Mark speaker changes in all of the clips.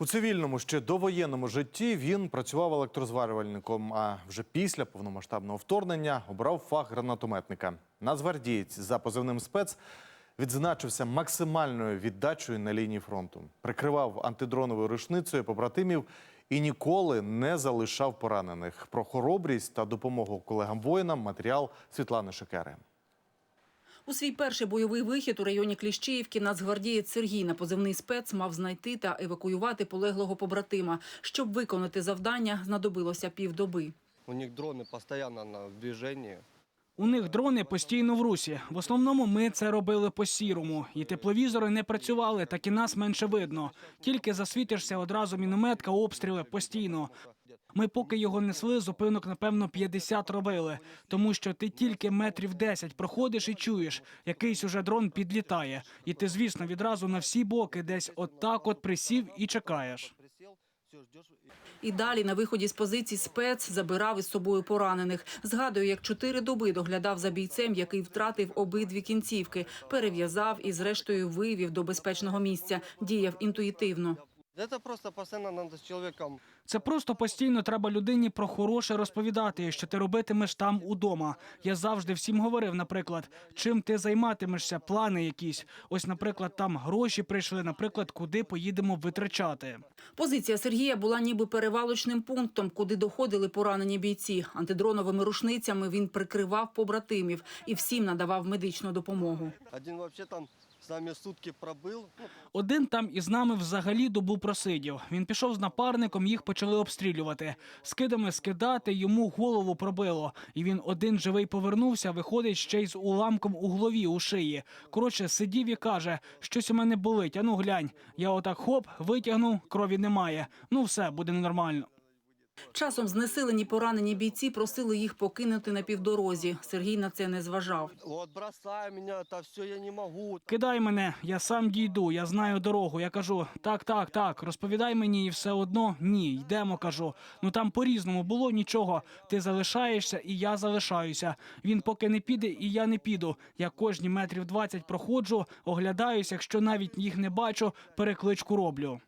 Speaker 1: У цивільному ще довоєнному житті він працював електрозварювальником. А вже після повномасштабного вторгнення обрав фах гранатометника. Нацгвардієць за позивним спец відзначився максимальною віддачею на лінії фронту. Прикривав антидроновою рушницею побратимів і ніколи не залишав поранених. Про хоробрість та допомогу колегам воїнам матеріал Світлани Шекери.
Speaker 2: У свій перший бойовий вихід у районі Кліщіївки нацгвардієць Сергій на позивний спец мав знайти та евакуювати полеглого побратима. Щоб виконати завдання, знадобилося півдоби.
Speaker 3: У них дроны постоянно на в.
Speaker 4: У них дрони постійно в русі. В основному ми це робили по сірому. І тепловізори не працювали, так і нас менше видно. Тільки засвітишся одразу мінометка, обстріли постійно. Ми поки його несли, зупинок напевно 50 робили, тому що ти тільки метрів 10 проходиш і чуєш, якийсь уже дрон підлітає, і ти, звісно, відразу на всі боки десь отак от присів і чекаєш.
Speaker 2: І далі на виході з позицій спец забирав із собою поранених. Згадую, як чотири доби доглядав за бійцем, який втратив обидві кінцівки, перев'язав і, зрештою, вивів до безпечного місця. Діяв інтуїтивно.
Speaker 3: Это просто постоянно надо с человеком.
Speaker 4: Це просто постійно треба людині про хороше розповідати, що ти робитимеш там удома. Я завжди всім говорив, наприклад, чим ти займатимешся, плани якісь. Ось, наприклад, там гроші прийшли, наприклад, куди поїдемо витрачати.
Speaker 2: Позиція Сергія була ніби перевалочним пунктом, куди доходили поранені бійці. Антидроновими рушницями він прикривав побратимів і всім надавав медичну допомогу.
Speaker 3: Один вообще там с нами сутки пробыл. Ну,
Speaker 4: Один там із нами взагалі добу просидів. Він пішов з напарником, їх почали обстрілювати. Скидами скидати йому голову пробило. І він один живий повернувся, виходить ще й з уламком у голові у шиї. Коротше, сидів і каже, щось у мене болить. Ану глянь. Я отак хоп, витягнув, крові немає. Ну все, буде нормально.
Speaker 2: Часом знесилені поранені бійці просили їх покинути на півдорозі. Сергій на це не зважав.
Speaker 3: вот бросай меня, это все я не могу.
Speaker 4: Кидай мене, я сам дійду, я знаю дорогу. Я кажу, так, так, так, розповідай мені, і все одно ні, йдемо. кажу. Ну там по-різному було нічого. Ти залишаєшся, і я залишаюся. Він поки не піде, і я не піду. Я кожні метрів 20 проходжу, оглядаюся, якщо навіть їх не бачу, перекличку роблю.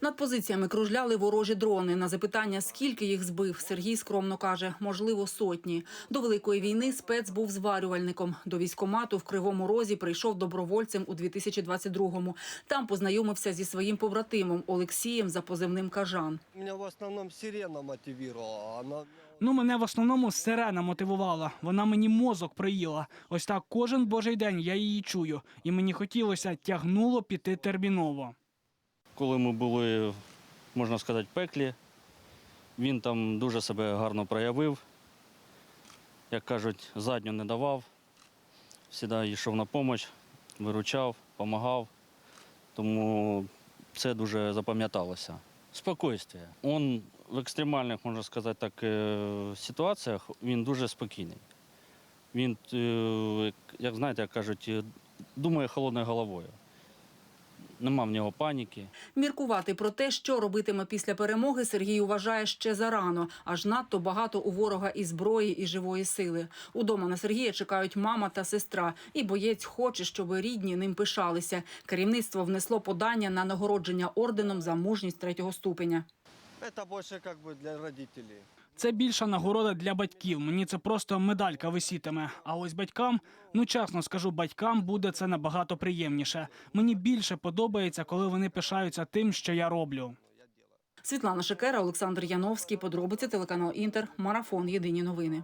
Speaker 2: Над позиціями кружляли ворожі дрони. На запитання, скільки їх збив, Сергій скромно каже, можливо, сотні. До Великої війни спец був зварювальником. До військомату в Кривому Розі прийшов добровольцем у 2022-му. Там познайомився зі своїм побратимом Олексієм за позивним Кажан.
Speaker 3: Меня в основном сирена мотивировала. Она
Speaker 4: Ну, мене в основному сирена мотивувала. Вона мені мозок приїла. Ось так кожен божий день я її чую. І мені хотілося тягнуло піти терміново.
Speaker 5: Коли ми були, можна сказати, в пеклі, він там дуже себе гарно проявив. Як кажуть, задню не давав, завжди йшов на допомогу, виручав, допомагав. Тому це дуже запам'яталося. Спокійствие. Он в екстремальних, можна сказати так, е, ситуаціях він дуже спокійний. Він, е, як знаєте, як кажуть, е, думає холодною головою. Нема в нього паніки.
Speaker 2: Міркувати про те, що робитиме після перемоги, Сергій вважає ще зарано. Аж надто багато у ворога і зброї, і живої сили. Удома на Сергія чекають мама та сестра. І боєць хоче, щоб рідні ним пишалися. Керівництво внесло подання на нагородження орденом за мужність третього ступеня.
Speaker 3: это больше как для родителей.
Speaker 4: Це більша нагорода для батьків. Мені це просто медалька висітиме. А ось батькам, ну чесно скажу, батькам буде це набагато приємніше. Мені більше подобається, коли вони пишаються тим, що я роблю.
Speaker 2: Світлана Шекера, Олександр Яновський. Подробиці телеканал Інтер. Марафон. Єдині новини.